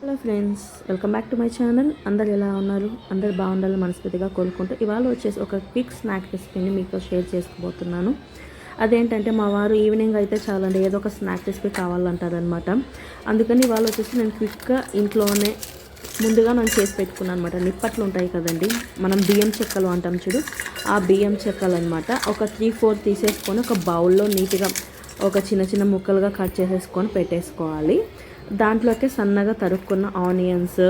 Hello friends welcome back to my channel. అందరు ఎలా ఉన్నారు? అందరు బాగుండాలని మనస్ఫూర్తిగా కోరుకుంటూ ఇవాళ వచ్చేసి ఒక క్విక్ స్నాక్ రెసిపీని మీతో షేర్ చేసుకోబోతున్నాను. అదేంటంటే మా వారు ఈవినింగ్ అయితే చాలండి ఏదో ఒక స్నాక్ రెసిపీ కావాలంటారనమాట అందుకని ఇవాళ వచ్చేసి నేను క్విక్గా ఇంట్లోనే ముందుగా నేను చేసి పెట్టుకున్నాను అనమాట నిప్పట్లు ఉంటాయి కదండి మనం బియ్యం చెక్కలు అంటాం చూడు. ఆ బియ్యం చెక్కలు అనమాట ఒక త్రీ ఫోర్ తీసేసుకొని ఒక బౌల్లో నీట్గా ఒక చిన్న చిన్న ముక్కలుగా కట్ చేసేసుకొని పెట్టేసుకోవాలి. దాంట్లోకి సన్నగా తరుక్కున్న ఆనియన్స్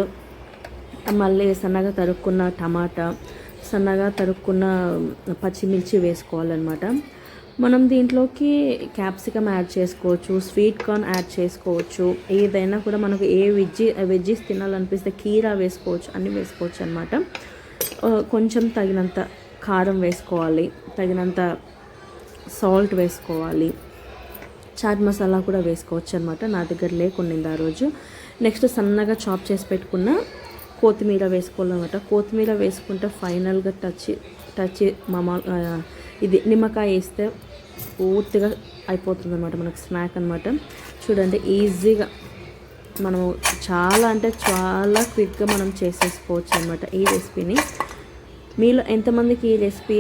మళ్ళీ సన్నగా తరుక్కున్న టమాటా సన్నగా తరుక్కున్న పచ్చిమిర్చి వేసుకోవాలన్నమాట. మనం దీంట్లోకి క్యాప్సికమ్ యాడ్ చేసుకోవచ్చు స్వీట్ కార్న్ యాడ్ చేసుకోవచ్చు ఏదైనా కూడా మనకు ఏ వెజ్జీ వెజ్జీస్ తినాలనిపిస్తే కీరా వేసుకోవచ్చు అన్నీ వేసుకోవచ్చు అనమాట కొంచెం తగినంత కారం వేసుకోవాలి తగినంత సాల్ట్ వేసుకోవాలి. చాట్ మసాలా కూడా వేసుకోవచ్చు అనమాట నా దగ్గర లేకుండా ఆ రోజు. నెక్స్ట్ సన్నగా చాప్ చేసి పెట్టుకున్న కొత్తిమీర వేసుకోవాలన్నమాట. కొత్తిమీర వేసుకుంటే ఫైనల్గా టచ్ టచ్ మమా ఇది నిమ్మకాయ వేస్తే పూర్తిగా అయిపోతుంది అనమాట మనకు స్నాక్ అనమాట చూడండి ఈజీగా మనము చాలా అంటే చాలా క్విక్గా మనం చేసేసుకోవచ్చు అనమాట ఈ రెసిపీని. మీలో ఎంతమందికి ఈ రెసిపీ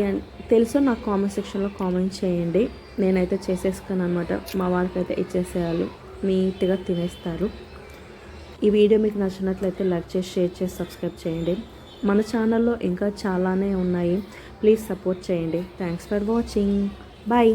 తెలుసో నాకు కామెంట్ సెక్షన్లో కామెంట్ చేయండి. నేనైతే చేసేసుకున్నాను అనమాట మా వారికి అయితే ఇచ్చేసేయాలి. నీట్గా తినేస్తారు. ఈ వీడియో మీకు నచ్చినట్లయితే లైక్ చేసి షేర్ చేసి సబ్స్క్రైబ్ చేయండి. మన ఛానల్లో ఇంకా చాలానే ఉన్నాయి. ప్లీజ్ సపోర్ట్ చేయండి. Thanks for watching bye